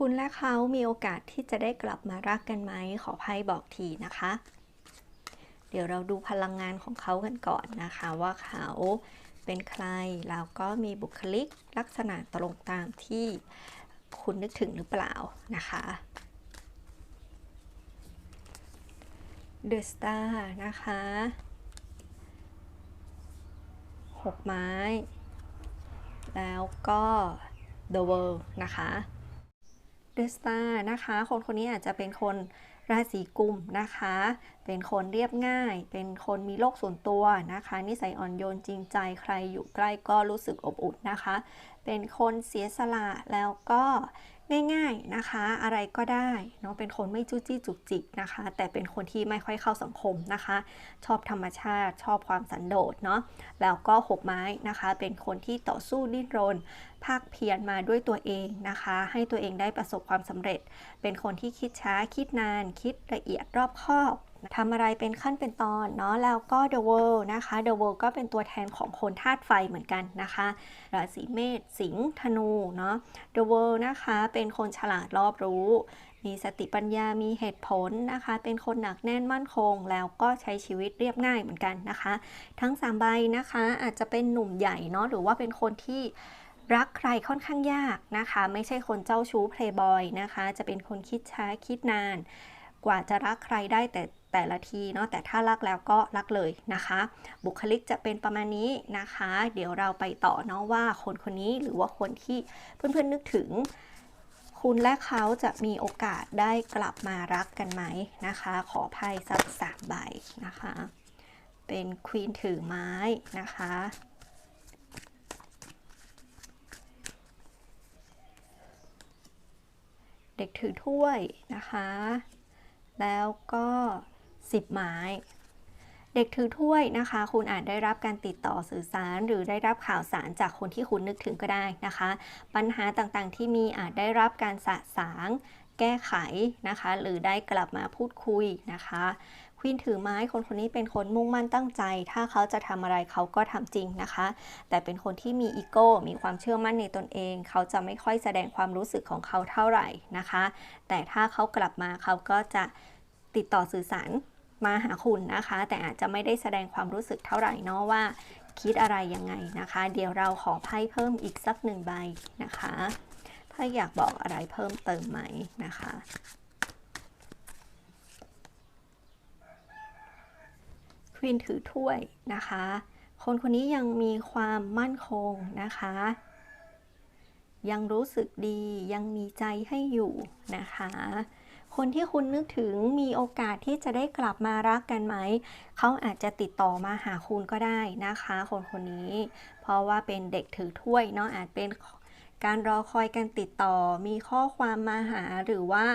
คุณและเขามีโอกาสที่จะได้กลับมารักกันไหม ขอไพ่บอกทีนะคะ เดี๋ยวเราดูพลังงานของเขากันก่อนนะคะ ว่าเขาเป็นใคร แล้วก็มีบุคลิกลักษณะตรงตามที่คุณนึกถึงหรือเปล่านะคะ The Star นะคะหกไม้ แล้วก็ The World นะคะ เดซ่านะคะ คนคนนี้อาจจะเป็นคนราศีกุมนะคะ เป็นคนเรียบง่าย เป็นคนมีโลกส่วนตัวนะคะ นิสัยอ่อนโยนจริงใจ ใครอยู่ใกล้ก็รู้สึกอบอุ่นนะคะ เป็นคนเสียสละแล้วก็ง่ายๆนะคะ อะไรก็ได้เนาะเป็นคนไม่จู้จี้จุกจิกนะคะ แต่เป็นคนที่ไม่ค่อยเข้าสังคมนะคะ ชอบธรรมชาติ ชอบความสันโดษเนาะแล้วก็หกไม้นะคะ เป็นคนที่ต่อสู้ดิ้นรน ภาคเพียรมาด้วยตัวเองนะคะ ให้ตัวเองได้ประสบความสำเร็จ เป็นคนที่คิดช้าคิดนาน คิดละเอียดรอบคอบ ทำอะไรเป็นขั้นเป็นตอนเนาะแล้วก็ The World นะคะ The World ก็เป็นตัวแทนของคนธาตุไฟเหมือนกันนะคะราศีเมษสิงห์ธนูเนาะ The World นะคะเป็นคนฉลาดรอบรู้ มีสติปัญญามีเหตุผลนะคะ เป็นคนหนักแน่นมั่นคง แล้วก็ใช้ชีวิตเรียบง่ายเหมือนกันนะคะ ทั้งสามใบนะคะอาจจะเป็นหนุ่มใหญ่เนาะหรือว่าเป็นคนที่รักใครค่อนข้างยากนะคะ ไม่ใช่คนเจ้าชู้เพลย์บอยนะคะ จะเป็นคนคิดช้าคิดนาน กว่าจะรักใครได้แต่ แต่ละทีเนาะแต่ถ้ารักแล้วก็รักเลยนะคะ บุคลิกจะเป็นประมาณนี้นะคะ เดี๋ยวเราไปต่อเนาะว่าคนคนนี้หรือว่าคนที่เพื่อนๆนึกถึง คุณและเขาจะมีโอกาสได้กลับมารักกันไหมนะคะ ขอไพ่สักสามใบนะคะ เป็นควีนถือไม้นะคะเด็กถือถ้วยนะคะ แล้วก็ สิบไม้ เด็กถือถ้วยนะคะ คุณอาจได้รับการติดต่อสื่อสาร หรือได้รับข่าวสารจากคนที่คุณนึกถึงก็ได้นะคะ ปัญหาต่างๆที่มีอาจได้รับการสะสางแก้ไขนะคะ หรือได้กลับมาพูดคุยนะคะควีนถือไม้คนคนนี้เป็นคนมุ่งมั่นตั้งใจ ถ้าเขาจะทำอะไรเขาก็ทำจริงนะคะ แต่เป็นคนที่มีอีโก้ มีความเชื่อมั่นในตนเอง เขาจะไม่ค่อยแสดงความรู้สึกของเขาเท่าไหร่นะคะ แต่ถ้าเขากลับมาเขาก็จะติดต่อสื่อสาร มาหาคุณนะคะ แต่อาจจะไม่ได้แสดงความรู้สึกเท่าไหร่เนาะว่า คิดอะไรยังไงนะคะ เดี๋ยวเราขอไพ่เพิ่มอีกสักหนึ่งใบนะคะ ถ้าอยากบอกอะไรเพิ่มเติมไหมนะคะควีนถือถ้วยนะคะ คนคนนี้ยังมีความมั่นคงนะคะ ยังรู้สึกดียังมีใจให้อยู่นะคะ คนที่คุณนึกถึงมีโอกาสที่จะได้กลับมารักกันไหม เขาอาจจะติดต่อมาหาคุณก็ได้นะคะ คนคนนี้ เพราะว่าเป็นเด็กถือถ้วยเนาะอาจเป็นการรอคอยการติดต่อ มีข้อความมาหาหรือว่า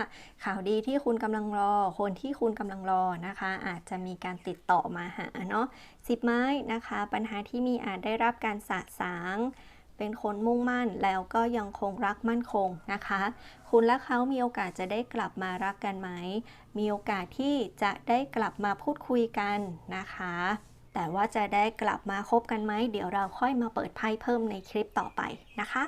ข่าวดีที่คุณกำลังรอ คนที่คุณกำลังรอนะคะ อาจจะมีการติดต่อมาหาเนาะสิบไม้นะคะ ปัญหาที่มีอาจได้รับการสะสาง เป็นคนมุ่งมั่นแล้วก็ยังคงรักมั่นคงนะคะ คุณและเขามีโอกาสจะได้กลับมารักกันไหม มีโอกาสที่จะได้กลับมาพูดคุยกันนะคะ แต่ว่าจะได้กลับมาคบกันไหม เดี๋ยวเราค่อยมาเปิดไพ่เพิ่มในคลิปต่อไปนะคะ